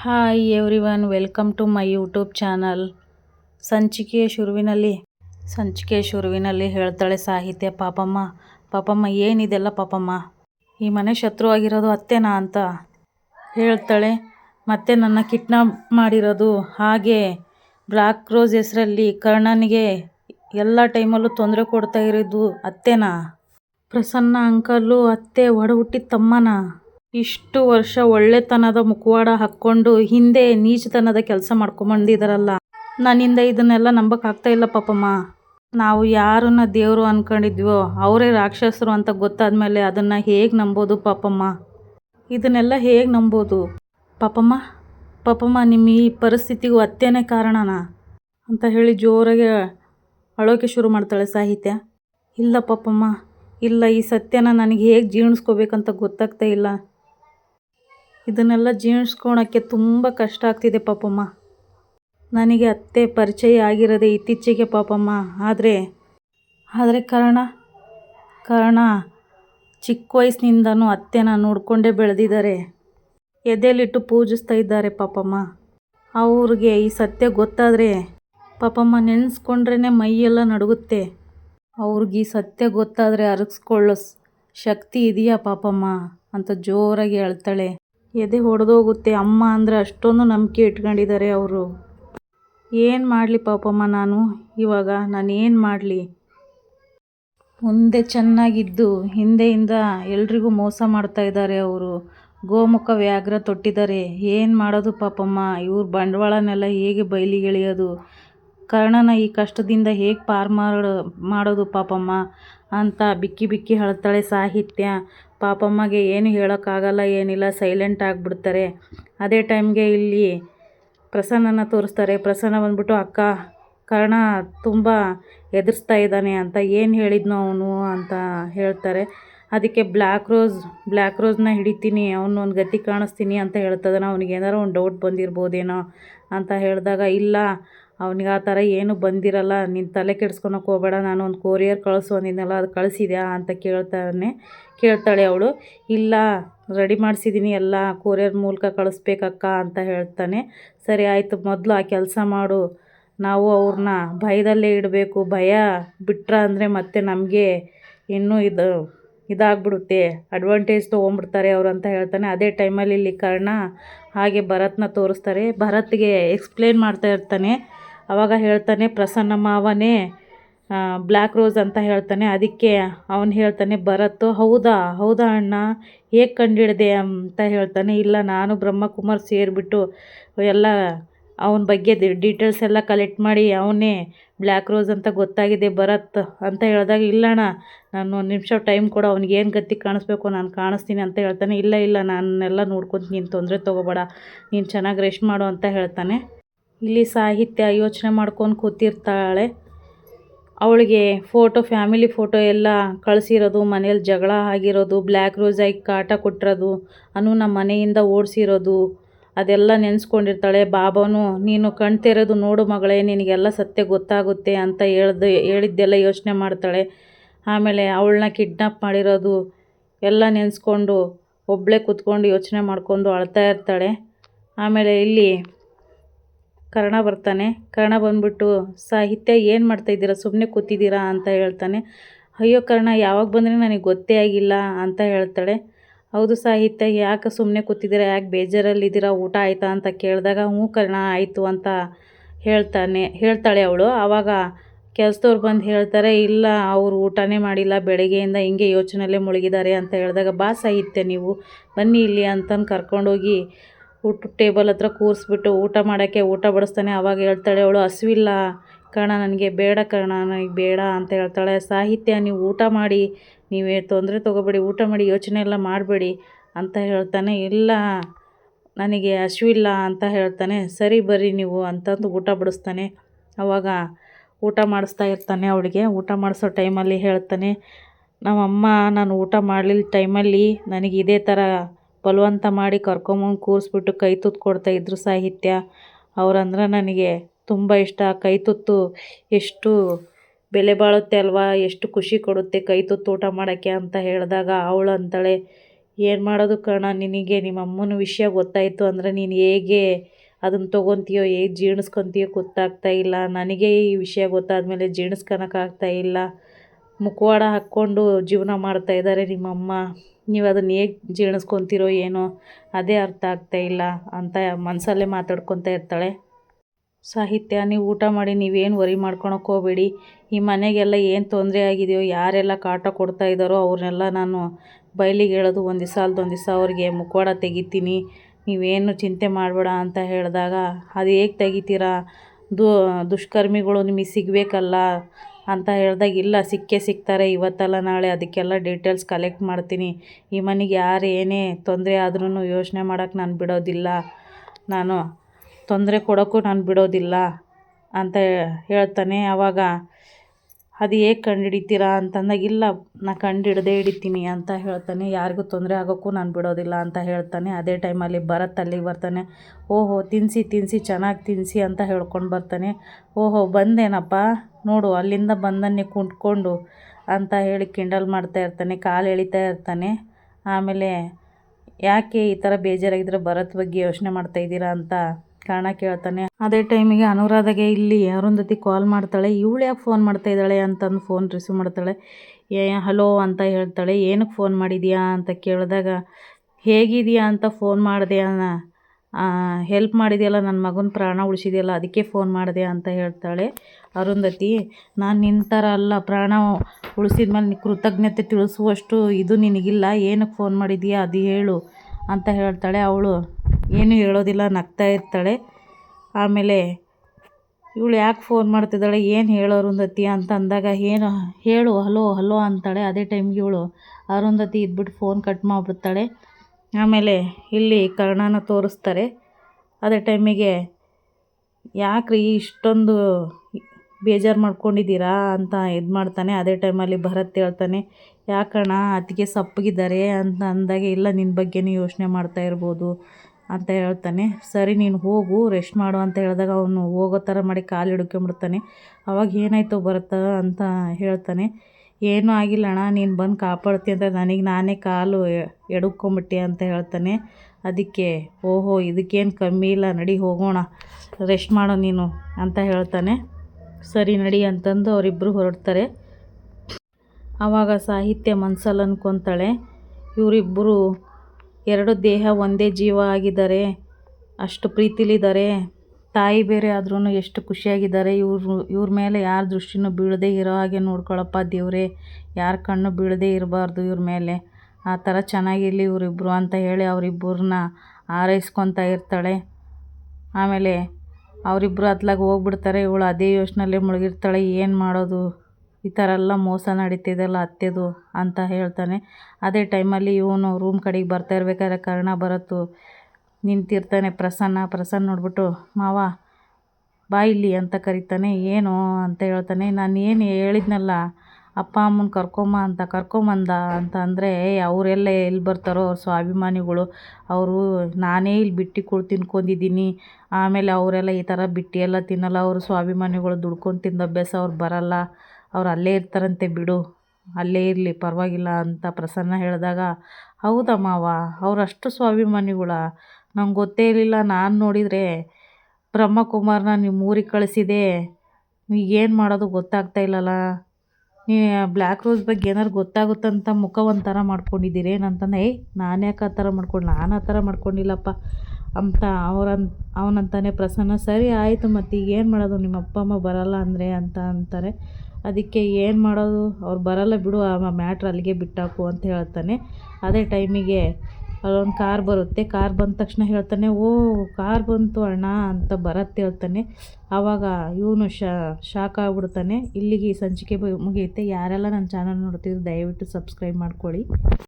Hi everyone welcome to my YouTube channel ಸಂಚಿಕೆಯ ಶುರುವಿನಲ್ಲಿ ಸಂಚಿಕೆಯ ಶುರುವಿನಲ್ಲಿ ಹೇಳ್ತಾಳೆ ಸಾಹಿತ್ಯ ಪಾಪಮ್ಮ. ಪಾಪಮ್ಮ, ಏನಿದೆಲ್ಲ ಪಾಪಮ್ಮ? ಈ ಮನೆ ಶತ್ರು ಆಗಿರೋದು ಅತ್ತೆನಾ ಅಂತ ಹೇಳ್ತಾಳೆ. ಮತ್ತೆ ನನ್ನ ಕಿಡ್ನಾಪ್ ಮಾಡಿರೋದು ಹಾಗೆ ಬ್ಲ್ಯಾಕ್ ರೋಸ್ ಹೆಸರಲ್ಲಿ ಕರ್ಣನಿಗೆ ಎಲ್ಲ ಟೈಮಲ್ಲೂ ತೊಂದರೆ ಕೊಡ್ತಾ ಇರೋದು ಅತ್ತೆನಾ? ಪ್ರಸನ್ನ ಅಂಕಲು ಅತ್ತೆ ಒಡ ಹುಟ್ಟಿದ ತಮ್ಮನ? ಇಷ್ಟು ವರ್ಷ ಒಳ್ಳೆತನದ ಮುಖವಾಡ ಹಾಕ್ಕೊಂಡು ಹಿಂದೆ ನೀಚತನದ ಕೆಲಸ ಮಾಡ್ಕೊಂಬಂದಿದಾರಲ್ಲ. ನನ್ನಿಂದ ಇದನ್ನೆಲ್ಲ ನಂಬಕ್ಕಾಗ್ತಾ ಇಲ್ಲ ಪಾಪಮ್ಮ. ನಾವು ಯಾರನ್ನ ದೇವರು ಅನ್ಕೊಂಡಿದ್ವೋ ಅವರೇ ರಾಕ್ಷಸರು ಅಂತ ಗೊತ್ತಾದ್ಮೇಲೆ ಅದನ್ನು ಹೇಗೆ ನಂಬೋದು ಪಾಪಮ್ಮ? ಇದನ್ನೆಲ್ಲ ಹೇಗೆ ನಂಬೋದು? ಪಾಪಮ್ಮ ಪಾಪಮ್ಮ ನಿಮ್ಮ ಈ ಪರಿಸ್ಥಿತಿಗೂ ಅತ್ತೇನೇ ಕಾರಣನಾ? ಅಂತ ಹೇಳಿ ಜೋರಾಗಿ ಅಳೋಕೆ ಶುರು ಮಾಡ್ತಾಳೆ ಸಾಹಿತ್ಯ. ಇಲ್ಲ ಪಾಪಮ್ಮ, ಇಲ್ಲ ಈ ಸತ್ಯನ ನನಗೆ ಹೇಗೆ ಜೀರ್ಣಿಸ್ಕೋಬೇಕಂತ ಗೊತ್ತಾಗ್ತಾ ಇಲ್ಲ. ಇದನ್ನೆಲ್ಲ ಜೀರ್ಣಿಸ್ಕೊಳಕ್ಕೆ ತುಂಬ ಕಷ್ಟ ಆಗ್ತಿದೆ ಪಾಪಮ್ಮ. ನನಗೆ ಅತ್ತೆ ಪರಿಚಯ ಆಗಿರೋದೇ ಇತ್ತೀಚೆಗೆ ಪಾಪಮ್ಮ. ಆದರೆ ಆದರೆ ಕಾರಣ ಕಾರಣ ಚಿಕ್ಕ ವಯಸ್ಸಿನಿಂದನೂ ಅತ್ತೆನ ನೋಡಿಕೊಂಡೇ ಬೆಳೆದಿದ್ದಾರೆ. ಎದೆಯಲ್ಲಿಟ್ಟು ಪೂಜಿಸ್ತಾ ಇದ್ದಾರೆ ಪಾಪಮ್ಮ. ಅವ್ರಿಗೆ ಈ ಸತ್ಯ ಗೊತ್ತಾದರೆ ಪಾಪಮ್ಮ ನೆನೆಸ್ಕೊಂಡ್ರೇ ಮೈಯೆಲ್ಲ ನಡುಗುತ್ತೆ. ಅವ್ರಿಗೆ ಈ ಸತ್ಯ ಗೊತ್ತಾದರೆ ಅರಗಿಸ್ಕೊಳ್ಳೋ ಶಕ್ತಿ ಇದೆಯಾ ಪಾಪಮ್ಮ ಅಂತ ಜೋರಾಗಿ ಹೇಳ್ತಾಳೆ. ಎದೆ ಹೊಡೆದೋಗುತ್ತೆ ಅಮ್ಮ ಅಂದರೆ ಅಷ್ಟೊಂದು ನಂಬಿಕೆ ಇಟ್ಕೊಂಡಿದ್ದಾರೆ ಅವರು. ಏನು ಮಾಡಲಿ ಪಾಪಮ್ಮ ನಾನು? ಇವಾಗ ನಾನು ಏನು ಮಾಡಲಿ? ಮುಂದೆ ಚೆನ್ನಾಗಿದ್ದು, ಹಿಂದೆಯಿಂದ ಎಲ್ರಿಗೂ ಮೋಸ ಮಾಡ್ತಾ ಇದ್ದಾರೆ ಅವರು. ಗೋಮುಖ ವ್ಯಾಘ್ರ ತೊಟ್ಟಿದ್ದಾರೆ. ಏನು ಮಾಡೋದು ಪಾಪಮ್ಮ? ಇವ್ರ ಬಂಡವಾಳನೆಲ್ಲ ಹೇಗೆ ಬಯಲಿಗೆಳೆಯೋದು ಕರ್ಣನ ಈ ಕಷ್ಟದಿಂದ ಹೇಗೆ ಪಾರು ಮಾಡೋ, ಮಾಡೋದು ಪಾಪಮ್ಮ? ಅಂತ ಬಿಕ್ಕಿ ಬಿಕ್ಕಿ ಹೇಳ್ತಾಳೆ ಸಾಹಿತ್ಯ. ಪಾಪಮ್ಮಗೆ ಏನು ಹೇಳೋಕ್ಕಾಗಲ್ಲ, ಏನಿಲ್ಲ ಸೈಲೆಂಟ್ ಆಗಿಬಿಡ್ತಾರೆ. ಅದೇ ಟೈಮ್ಗೆ ಇಲ್ಲಿ ಪ್ರಸನ್ನನ ತೋರಿಸ್ತಾರೆ. ಪ್ರಸನ್ನ ಬಂದ್ಬಿಟ್ಟು, ಅಕ್ಕ, ಕರ್ಣ ತುಂಬ ಎದುರಿಸ್ತಾ ಇದ್ದಾನೆ ಅಂತ, ಏನು ಹೇಳಿದ್ನೋ ಅವನು? ಅಂತ ಹೇಳ್ತಾರೆ. ಅದಕ್ಕೆ ಬ್ಲ್ಯಾಕ್ ರೋಸ್ ಬ್ಲ್ಯಾಕ್ ರೋಸ್ನ ಹಿಡಿತೀನಿ, ಅವನು ಒಂದು ಗತಿ ಕಾಣಿಸ್ತೀನಿ ಅಂತ ಹೇಳ್ತದನ? ಅವನಿಗೆ ಏನಾರು ಒಂದು ಡೌಟ್ ಬಂದಿರ್ಬೋದೇನೋ ಅಂತ ಹೇಳಿದಾಗ, ಇಲ್ಲ ಅವ್ನಿಗೆ ಆ ಥರ ಏನೂ ಬಂದಿರಲ್ಲ ನೀನು ತಲೆ ಕೆಡ್ಸ್ಕೊಳಕ್ಕೆ ಹೋಗಬೇಡ, ನಾನು ಒಂದು ಕೊರಿಯರ್ ಕಳಿಸು ಅಂದಿದ್ದೆನಲ್ಲ ಅದು ಕಳಿಸಿದ್ಯಾ ಅಂತ ಕೇಳ್ತಾನೆ, ಕೇಳ್ತಾಳೆ ಅವಳು. ಇಲ್ಲ ರೆಡಿ ಮಾಡಿಸಿದ್ದೀನಿ ಎಲ್ಲ ಕೊರಿಯರ್ ಮೂಲಕ ಕಳಿಸ್ಬೇಕಕ್ಕ ಅಂತ ಹೇಳ್ತಾನೆ. ಸರಿ ಆಯಿತು, ಮೊದಲು ಆ ಕೆಲಸ ಮಾಡು. ನಾವು ಅವ್ರನ್ನ ಭಯದಲ್ಲೇ ಇಡಬೇಕು. ಭಯ ಬಿಟ್ರೆ ಅಂದರೆ ಮತ್ತೆ ನಮಗೆ ಇನ್ನೂ ಇದು, ಇದಾಗ್ಬಿಡುತ್ತೆ. ಅಡ್ವಾಂಟೇಜ್ ತೊಗೊಂಬಿಡ್ತಾರೆ ಅವರು ಅಂತ ಹೇಳ್ತಾನೆ. ಅದೇ ಟೈಮಲ್ಲಿ ಇಲ್ಲಿ ಕರ್ಣ ಹಾಗೆ ಭರತ್ನ ತೋರಿಸ್ತಾರೆ. ಭರತ್ಗೆ ಎಕ್ಸ್ಪ್ಲೇನ್ ಮಾಡ್ತಾ ಇರ್ತಾನೆ. ಆವಾಗ ಹೇಳ್ತಾನೆ ಪ್ರಸನ್ನ ಮಾವನೇ ಬ್ಲ್ಯಾಕ್ ರೋಸ್ ಅಂತ ಹೇಳ್ತಾನೆ. ಅದಕ್ಕೆ ಅವನು ಹೇಳ್ತಾನೆ, ಭರತ್, ಹೌದಾ? ಹೌದಾ ಅಣ್ಣ? ಹೇಗೆ ಕಂಡಿಡಿದೆ ಅಂತ ಹೇಳ್ತಾನೆ. ಇಲ್ಲ, ನಾನು ಬ್ರಹ್ಮಕುಮಾರ್ ಸೇರಿಬಿಟ್ಟು ಎಲ್ಲ ಅವನ ಬಗ್ಗೆ ಡೀಟೇಲ್ಸ್ ಎಲ್ಲ ಕಲೆಕ್ಟ್ ಮಾಡಿ ಅವನೇ ಬ್ಲ್ಯಾಕ್ ರೋಸ್ ಅಂತ ಗೊತ್ತಾಗಿದೆ, ಭರತ್ ಅಂತ ಹೇಳಿದಾಗ ಇಲ್ಲಣ್ಣ ನಾನು ಒಂದು ನಿಮಿಷ ಟೈಮ್ ಕೊಡು, ಅವ್ನಿಗೆ ಏನು ಗತಿ ಕಾಣಿಸ್ಬೇಕು ನಾನು ಕಾಣಿಸ್ತೀನಿ ಅಂತ ಹೇಳ್ತಾನೆ. ಇಲ್ಲ ಇಲ್ಲ ನಾನೆಲ್ಲ ನೋಡ್ಕೊತೀನಿ, ತೊಂದರೆ ತೊಗೋಬೇಡ. ನೀನು ಚೆನ್ನಾಗಿ ರೆಸ್ಟ್ ಮಾಡು ಅಂತ ಹೇಳ್ತಾನೆ. ಇಲ್ಲಿ ಸಾಹಿತ್ಯ ಯೋಚನೆ ಮಾಡ್ಕೊಂಡು ಕೂತಿರ್ತಾಳೆ. ಅವಳಿಗೆ ಫೋಟೋ ಫ್ಯಾಮಿಲಿ ಫೋಟೋ ಎಲ್ಲ ಕಳಿಸಿರೋದು, ಮನೇಲಿ ಜಗಳ ಆಗಿರೋದು ಬ್ಲ್ಯಾಕ್ ರೋಸ್ ಆಗಿ ಕಾಟ ಕೊಟ್ಟಿರೋದು ಅನು ನಮ್ಮ ಮನೆಯಿಂದ ಓಡಿಸಿರೋದು, ಅದೆಲ್ಲ ನೆನೆಸ್ಕೊಂಡಿರ್ತಾಳೆ. ಬಾಬಾನು, ನೀನು ಕಣ್ತಿರೋದು ನೋಡು ಮಗಳೇ, ನಿನಗೆಲ್ಲ ಸತ್ಯ ಗೊತ್ತಾಗುತ್ತೆ ಅಂತ ಹೇಳ್ದು, ಹೇಳಿದ್ದೆಲ್ಲ ಯೋಚನೆ ಮಾಡ್ತಾಳೆ. ಆಮೇಲೆ ಅವಳನ್ನ ಕಿಡ್ನಾಪ್ ಮಾಡಿರೋದು ಎಲ್ಲ ನೆನೆಸ್ಕೊಂಡು ಒಬ್ಬಳೇ ಕೂತ್ಕೊಂಡು ಯೋಚನೆ ಮಾಡ್ಕೊಂಡು ಅಳ್ತಾ ಇರ್ತಾಳೆ. ಆಮೇಲೆ ಇಲ್ಲಿ ಕರ್ಣ ಬರ್ತಾನೆ. ಕರ್ಣ ಬಂದ್ಬಿಟ್ಟು, ಸಾಹಿತ್ಯ ಏನು ಮಾಡ್ತಾಯಿದ್ದೀರಾ ಸುಮ್ಮನೆ ಕೂತಿದ್ದೀರಾ? ಅಂತ ಹೇಳ್ತಾನೆ. ಅಯ್ಯೋ ಕರ್ಣ, ಯಾವಾಗ ಬಂದರೆ ನನಗೆ ಗೊತ್ತೇ ಆಗಿಲ್ಲ ಅಂತ ಹೇಳ್ತಾಳೆ. ಹೌದು ಸಾಹಿತ್ಯ, ಯಾಕೆ ಸುಮ್ಮನೆ ಕೂತಿದ್ದೀರಾ? ಯಾಕೆ ಬೇಜಾರಲ್ಲಿದ್ದೀರಾ? ಊಟ ಆಯಿತಾ? ಅಂತ ಕೇಳಿದಾಗ, ಹ್ಞೂ ಕರ್ಣ, ಆಯಿತು ಅಂತ ಹೇಳ್ತಾನೆ, ಹೇಳ್ತಾಳೆ ಅವಳು. ಆವಾಗ ಕೆಲಸದವ್ರು ಬಂದು ಹೇಳ್ತಾರೆ, ಇಲ್ಲ, ಅವರು ಊಟನೇ ಮಾಡಿಲ್ಲ, ಬೆಳಗ್ಗೆಯಿಂದ ಹಿಂಗೆ ಯೋಚನೆಯಲ್ಲೇ ಮುಳುಗಿದ್ದಾರೆ ಅಂತ ಹೇಳಿದಾಗ, ಬಾ ಸಾಹಿತ್ಯ ನೀವು, ಬನ್ನಿ ಇಲ್ಲಿ ಅಂತಂದು ಕರ್ಕೊಂಡೋಗಿ ಊಟ ಟೇಬಲ್ ಹತ್ರ ಕೂರಿಸ್ಬಿಟ್ಟು ಊಟ ಮಾಡೋಕ್ಕೆ ಊಟ ಬಡಿಸ್ತಾನೆ. ಅವಾಗ ಹೇಳ್ತಾಳೆ, ಅವಳು ಹಸಿವಿಲ್ಲ ಕಣ, ನನಗೆ ಬೇಡ ಕಣ, ನನಗೆ ಬೇಡ ಅಂತ ಹೇಳ್ತಾಳೆ. ಸಾಹಿತ್ಯ, ನೀವು ಊಟ ಮಾಡಿ, ನೀವೇ ತೊಂದರೆ ತೊಗೋಬೇಡಿ, ಊಟ ಮಾಡಿ, ಯೋಚನೆ ಎಲ್ಲ ಮಾಡಬೇಡಿ ಅಂತ ಹೇಳ್ತಾನೆ. ಇಲ್ಲ, ನನಗೆ ಹಸಿವಿಲ್ಲ ಅಂತ ಹೇಳ್ತಾನೆ. ಸರಿ ಬರ್ರಿ ನೀವು ಅಂತಂದು ಊಟ ಬಡಿಸ್ತಾನೆ. ಅವಾಗ ಊಟ ಮಾಡಿಸ್ತಾ ಇರ್ತಾನೆ ಅವಳಿಗೆ. ಊಟ ಮಾಡಿಸೋ ಟೈಮಲ್ಲಿ ಹೇಳ್ತಾನೆ, ನಮ್ಮಮ್ಮ, ನಾನು ಊಟ ಮಾಡಲಿಲ್ಲ ಟೈಮಲ್ಲಿ, ನನಗೆ ಇದೇ ಥರ ಬಲವಂತ ಮಾಡಿ ಕರ್ಕೊಂಬಂದು ಕೂರಿಸ್ಬಿಟ್ಟು ಕೈ ತುತ್ತು ಕೊಡ್ತಾ ಇದ್ರು ಸಾಹಿತ್ಯ. ಅವರಂದ್ರೆ ನನಗೆ ತುಂಬ ಇಷ್ಟ. ಕೈ ತುತ್ತು ಎಷ್ಟು ಬೆಲೆ ಬಾಳುತ್ತೆ ಅಲ್ವಾ? ಎಷ್ಟು ಖುಷಿ ಕೊಡುತ್ತೆ ಕೈ ತುತ್ತು ಊಟ ಮಾಡೋಕ್ಕೆ ಅಂತ ಹೇಳಿದಾಗ ಅವಳು ಅಂತಾಳೆ, ಏನು ಮಾಡೋದು ಕಣ ನಿನಗೆ ನಿಮ್ಮ ಅಮ್ಮನ ವಿಷಯ ಗೊತ್ತಾಯಿತು ಅಂದರೆ ನೀನು ಹೇಗೆ ಅದನ್ನು ತೊಗೊತೀಯೋ, ಹೇಗೆ ಜೀರ್ಣಿಸ್ಕೊತೀಯೋ ಗೊತ್ತಾಗ್ತಾ ಇಲ್ಲ. ನನಗೆ ಈ ವಿಷಯ ಗೊತ್ತಾದ ಮೇಲೆ ಜೀರ್ಣಿಸ್ಕೊಳಕ್ಕಾಗ್ತಾ ಇಲ್ಲ. ಮುಖವಾಡ ಹಾಕ್ಕೊಂಡು ಜೀವನ ಮಾಡ್ತಾ ಇದ್ದಾರೆ ನಿಮ್ಮಮ್ಮ. ನೀವು ಅದನ್ನು ಹೇಗೆ ಜೀರ್ಣಿಸ್ಕೊತೀರೋ ಏನೋ ಅದೇ ಅರ್ಥ ಆಗ್ತಾ ಇಲ್ಲ ಅಂತ ಮನಸಲ್ಲೇ ಮಾತಾಡ್ಕೊತಾ ಇರ್ತಾಳೆ. ಸಾಹಿತ್ಯ, ನೀವು ಊಟ ಮಾಡಿ, ನೀವೇನು ವರಿ ಮಾಡ್ಕೊಳಕ್ಕೆ ಹೋಗಬೇಡಿ. ಈ ಮನೆಗೆಲ್ಲ ಏನು ತೊಂದರೆ ಆಗಿದೆಯೋ, ಯಾರೆಲ್ಲ ಕಾಟ ಕೊಡ್ತಾ ಇದ್ದಾರೋ ಅವ್ರನ್ನೆಲ್ಲ ನಾನು ಬಯಲಿಗೆ ಹೇಳೋದು ಒಂದು ದಿವಸ ಅಲ್ದು ಒಂದು ದಿವಸ ಅವ್ರಿಗೆ ಮುಖವಾಡ ತೆಗಿತೀನಿ. ನೀವೇನು ಚಿಂತೆ ಮಾಡಬೇಡ ಅಂತ ಹೇಳಿದಾಗ, ಅದು ಹೇಗೆ ತೆಗಿತೀರಾ? ದು, ದುಷ್ಕರ್ಮಿಗಳು ನಿಮಗೆ ಸಿಗಬೇಕಲ್ಲ. ಅಂತ ಹೇಳ್ದಾಗ, ಇಲ್ಲ, ಸಿಕ್ಕೇ ಸಿಗ್ತಾರೆ, ಇವತ್ತಲ್ಲ, ನಾಳೆ ಅದಕ್ಕೆಲ್ಲ ಡೀಟೇಲ್ಸ್ ಕಲೆಕ್ಟ್ ಮಾಡ್ತೀನಿ. ಈ ಮನೆಗೆ ಯಾರು ಏನೇ ತೊಂದರೆ ಆದ್ರೂ ಯೋಚನೆ ಮಾಡೋಕ್ಕೆ ನಾನು ಬಿಡೋದಿಲ್ಲ. ನಾನು ತೊಂದರೆ ಕೊಡೋಕ್ಕೂ ನಾನು ಬಿಡೋದಿಲ್ಲ. ಅಂತ ಹೇಳ್ತಾನೆ. ಆವಾಗ ಅದು ಹೇಗೆ ಕಂಡುಹಿಡಿತೀರಾ ಅಂತಂದಾಗ, ಇಲ್ಲ, ನಾ ಕಂಡುಹಿಡ್ದೇ ಹಿಡಿತೀನಿ ಅಂತ ಹೇಳ್ತಾನೆ. ಯಾರಿಗೂ ತೊಂದರೆ ಆಗೋಕ್ಕೂ ನಾನು ಬಿಡೋದಿಲ್ಲ ಅಂತ ಹೇಳ್ತಾನೆ. ಅದೇ ಟೈಮಲ್ಲಿ ಭರತ್ ಅಲ್ಲಿಗೆ ಬರ್ತಾನೆ. ಓಹೋ ತಿನ್ನಿಸಿ ತಿನ್ನಿಸಿ ಚೆನ್ನಾಗಿ ತಿನ್ಸಿ ಅಂತ ಹೇಳ್ಕೊಂಡು ಬರ್ತಾನೆ. ಓಹೋ, ಬಂದೇನಪ್ಪ? ನೋಡು, ಅಲ್ಲಿಂದ ಬಂದನ್ನೇ ಕುಂತ್ಕೊಂಡು ಅಂತ ಹೇಳಿ ಕಿಂಡಲ್ ಮಾಡ್ತಾ ಇರ್ತಾನೆ, ಕಾಲು ಎಳಿತಾ ಇರ್ತಾನೆ. ಆಮೇಲೆ, ಯಾಕೆ ಈ ಥರ ಬೇಜಾರಾಗಿದ್ದರೆ ಭರತ್ ಬಗ್ಗೆ ಯೋಚನೆ ಮಾಡ್ತಾ ಇದ್ದೀರಾ ಅಂತ ಕಾರಣ ಕೇಳ್ತಾನೆ. ಅದೇ ಟೈಮಿಗೆ ಅನುರಾಧಗೆ ಇಲ್ಲಿ ಅರುಂಧತಿ ಕಾಲ್ ಮಾಡ್ತಾಳೆ. ಇವಳು ಯಾಕೆ ಫೋನ್ ಮಾಡ್ತಾ ಇದ್ದಾಳೆ ಅಂತಂದು ಫೋನ್ ರಿಸೀವ್ ಮಾಡ್ತಾಳೆ. ಏ ಹಲೋ ಅಂತ ಹೇಳ್ತಾಳೆ. ಏನಕ್ಕೆ ಫೋನ್ ಮಾಡಿದೀಯಾ ಅಂತ ಕೇಳಿದಾಗ, ಹೇಗಿದೆಯಾ ಅಂತ ಫೋನ್ ಮಾಡಿದೆ ಹೆಲ್ಪ್ ಮಾಡಿದೆಯಲ್ಲ ನನ್ನ ಮಗನ ಪ್ರಾಣ ಉಳಿಸಿದೆಯಲ್ಲ, ಅದಕ್ಕೆ ಫೋನ್ ಮಾಡಿದೆ ಅಂತ ಹೇಳ್ತಾಳೆ ಅರುಂಧತಿ. ನಾನು ನಿನ್ನ ಅಲ್ಲ, ಪ್ರಾಣ ಉಳಿಸಿದ ಮೇಲೆ ಕೃತಜ್ಞತೆ ತಿಳಿಸುವಷ್ಟು ಇದು ನಿನಗಿಲ್ಲ. ಏನಕ್ಕೆ ಫೋನ್ ಮಾಡಿದೀಯಾ, ಅದು ಹೇಳು ಅಂತ ಹೇಳ್ತಾಳೆ ಅವಳು. ಏನೂ ಹೇಳೋದಿಲ್ಲ, ನಗ್ತಾ ಇರ್ತಾಳೆ. ಆಮೇಲೆ ಇವಳು ಯಾಕೆ ಫೋನ್ ಮಾಡ್ತಿದ್ದಾಳೆ, ಏನು ಹೇಳು ಅರುಂಧತಿ ಅಂತ ಅಂದಾಗ, ಏನು, ಹೇಳು, ಹಲೋ ಹಲೋ ಅಂತಾಳೆ. ಅದೇ ಟೈಮ್ಗೆ ಇವಳು ಅರುಂಧತಿ ಇದ್ಬಿಟ್ಟು ಫೋನ್ ಕಟ್ ಮಾಡಿಬಿಡ್ತಾಳೆ. ಆಮೇಲೆ ಇಲ್ಲಿ ಕರ್ಣನ ತೋರಿಸ್ತಾರೆ. ಅದೇ ಟೈಮಿಗೆ ಯಾಕ್ರಿ ಇಷ್ಟೊಂದು ಬೇಜಾರು ಮಾಡ್ಕೊಂಡಿದ್ದೀರಾ ಅಂತ ಇದು ಮಾಡ್ತಾನೆ. ಅದೇ ಟೈಮಲ್ಲಿ ಭರತ್ ಹೇಳ್ತಾನೆ, ಯಾಕಣ್ಣ, ಅತ್ತಿಗೆ ಸಪ್ಪಗಿದ್ದಾರೆ? ಅಂತ ಅಂದಾಗ, ಇಲ್ಲ ನಿನ್ನ ಬಗ್ಗೆನೇ ಯೋಚನೆ ಮಾಡ್ತಾ ಇರ್ಬೋದು. ಅಂತ ಹೇಳ್ತಾನೆ, ಸರಿ ನೀನು ಹೋಗು ರೆಸ್ಟ್ ಮಾಡು ಅಂತ ಹೇಳಿದಾಗ ಅವನು ಹೋಗೋ ಥರ ಮಾಡಿ ಕಾಲು ಹಿಡ್ಕೊಂಬಿಡ್ತಾನೆ. ಅವಾಗ ಏನಾಯ್ತು ಬರುತ್ತ ಅಂತ ಹೇಳ್ತಾನೆ, ಏನೂ ಆಗಿಲ್ಲ ಅಣ್ಣ, ನೀನು ಬಂದು ಕಾಪಾಡ್ತಿ ಅಂತ ನನಗೆ ನಾನೇ ಕಾಲು ಎಡ್ಕೊಂಬಿಟ್ಟೆ ಅಂತ ಹೇಳ್ತಾನೆ. ಅದಕ್ಕೆ, ಓಹೋ, ಇದಕ್ಕೇನು ಕಮ್ಮಿ ಇಲ್ಲ, ನಡಿ ಹೋಗೋಣ ರೆಸ್ಟ್ ಮಾಡೋ ನೀನು ಅಂತ ಹೇಳ್ತಾನೆ. ಸರಿ ನಡಿ ಅಂತಂದು ಅವರಿಬ್ಬರು ಹೊರಡ್ತಾರೆ. ಆವಾಗ ಸಾಹಿತ್ಯ ಮನಸ್ಸಲ್ಲಿ ಅಂದ್ಕೊತಾಳೆ ಇವರಿಬ್ಬರು ಎರಡು ದೇಹ ಒಂದೇ ಜೀವ ಆಗಿದ್ದಾರೆ, ಅಷ್ಟು ಪ್ರೀತಿಲಿದ್ದಾರೆ, ತಾಯಿ ಬೇರೆ ಆದ್ರೂ ಎಷ್ಟು ಖುಷಿಯಾಗಿದ್ದಾರೆ, ಇವರು ಇವ್ರ ಮೇಲೆ ಯಾರ ದೃಷ್ಟಿನೂ ಬೀಳದೇ ಇರೋ ಹಾಗೆ ನೋಡ್ಕೊಳಪ್ಪ ದೇವರೇ, ಯಾರ ಕಣ್ಣು ಬೀಳದೇ ಇರಬಾರ್ದು ಇವ್ರ ಮೇಲೆ. ಆ ಥರ ಚೆನ್ನಾಗಿರಲಿ ಇವರಿಬ್ಬರು ಅಂತ ಹೇಳಿ ಅವರಿಬ್ಬರನ್ನ ಹಾರೈಸ್ಕೊತಾ ಇರ್ತಾಳೆ. ಆಮೇಲೆ ಅವರಿಬ್ಬರು ಅತ್ಲಾಗ ಹೋಗ್ಬಿಡ್ತಾರೆ, ಇವಳು ಅದೇ ಯೋಚನೆಯಲ್ಲೇ ಮುಳುಗಿರ್ತಾಳೆ, ಏನು ಮಾಡೋದು? ಈ ಥರ ಎಲ್ಲ ಮೋಸ ನಡೀತಿದೆಯಲ್ಲ ಅತ್ತೆದು ಅಂತ ಹೇಳ್ತಾನೆ. ಅದೇ ಟೈಮಲ್ಲಿ ಇವನು ರೂಮ್ ಕಡೆಗೆ ಬರ್ತಾ ಇರಬೇಕಾದ್ರೆ ಕರ್ಣ ಬರತ್ತು. ನಿಂತಿರ್ತಾನೆ ಪ್ರಸನ್ನ. ಪ್ರಸನ್ನ ನೋಡ್ಬಿಟ್ಟು, ಮಾವ, ಬಾ ಇಲ್ಲಿ ಅಂತ ಕರಿತಾನೆ. ಏನು ಅಂತ ಹೇಳ್ತಾನೆ. ನಾನು ಏನು ಹೇಳಿದ್ನಲ್ಲ, ಅಪ್ಪ ಅಮ್ಮನ ಕರ್ಕೊಂಬ ಅಂತ, ಕರ್ಕೊಂಬಂದ ಅಂತ ಅಂದರೆ ಅವರೆಲ್ಲ ಎಲ್ಲಿ ಬರ್ತಾರೋ ಅವ್ರ ಸ್ವಾಭಿಮಾನಿಗಳು, ಅವರು ನಾನೇ ಇಲ್ಲಿ ಬಿಟ್ಟು ಕೊಡು ತಿನ್ಕೊಂಡಿದ್ದೀನಿ. ಆಮೇಲೆ ಅವರೆಲ್ಲ ಈ ಥರ ಬಿಟ್ಟಿ ಎಲ್ಲ ತಿನ್ನಲ್ಲ. ಅವರು ಸ್ವಾಭಿಮಾನಿಗಳು ದುಡ್ಕೊಂಡು ತಿಂದ ಅಭ್ಯಾಸ ಅವ್ರು ಬರಲ್ಲ. ಅವ್ರು ಅಲ್ಲೇ ಇರ್ತಾರಂತೆ ಬಿಡು. ಅಲ್ಲೇ ಇರಲಿ, ಪರವಾಗಿಲ್ಲ ಅಂತ ಪ್ರಸನ್ನ ಹೇಳಿದಾಗ, ಹೌದಾ ಮಾವ ಅವರಷ್ಟು ಸ್ವಾಭಿಮಾನಿಗಳ. ನಂಗೆ ಗೊತ್ತೇ ಇರಲಿಲ್ಲ, ನಾನು ನೋಡಿದರೆ ಬ್ರಹ್ಮಕುಮಾರನ ನಿಮ್ಮ ಊರಿಗೆ ಕಳಿಸಿದೆ. ಏನು ಮಾಡೋದು ಗೊತ್ತಾಗ್ತಾ ಇಲ್ಲಲ್ಲ ನೀ ಬ್ಲ್ಯಾಕ್ ರೋಸ್ ಬಗ್ಗೆ ಏನಾರು ಗೊತ್ತಾಗುತ್ತಂತ ಮುಖ ಒಂಥರ ಮಾಡ್ಕೊಂಡಿದ್ದೀರಿ ಏನಂತಾನೆ ಏಯ್, ನಾನು ಯಾಕೆ ಆ ಥರ ಮಾಡ್ಕೊಂಡು, ನಾನು ಆ ಥರ ಮಾಡ್ಕೊಂಡಿಲ್ಲಪ್ಪ ಅಂತ ಅವರಂತ ಅವನಂತಾನೆ ಪ್ರಸನ್ನ, ಸರಿ ಆಯಿತು ಮತ್ತು ಈಗ ಏನು ಮಾಡೋದು ನಿಮ್ಮ ಅಪ್ಪ ಅಮ್ಮ ಬರಲ್ಲ ಅಂದರೆ ಅಂತ ಅಂತಾರೆ. ಅದಕ್ಕೆ ಏನು ಮಾಡೋದು? ಅವ್ರು ಬರಲ್ಲ ಬಿಡು, ಆ ಮ್ಯಾಟ್ರ್ ಅಲ್ಲಿಗೆ ಬಿಟ್ಟಾಕು ಅಂತ ಹೇಳ್ತಾನೆ. ಅದೇ ಟೈಮಿಗೆ ಅಲ್ಲೊಂದು ಕಾರ್ ಬರುತ್ತೆ. ಕಾರ್ ಬಂದ ತಕ್ಷಣ ಹೇಳ್ತಾನೆ, ಓ, ಕಾರ್ ಬಂತು ಅಣ್ಣ ಅಂತ ಭರತ್ ಹೇಳ್ತಾನೆ. ಆವಾಗ ಇವನು ಶಾಕ್ ಆಗಿಬಿಡ್ತಾನೆ. ಇಲ್ಲಿಗೆ ಈ ಸಂಚಿಕೆ ಮುಗಿಯುತ್ತೆ. ಯಾರೆಲ್ಲ ನನ್ನ ಚಾನಲ್ ನೋಡ್ತಿದ್ರು, ದಯವಿಟ್ಟು ಸಬ್ಸ್ಕ್ರೈಬ್ ಮಾಡ್ಕೊಳ್ಳಿ.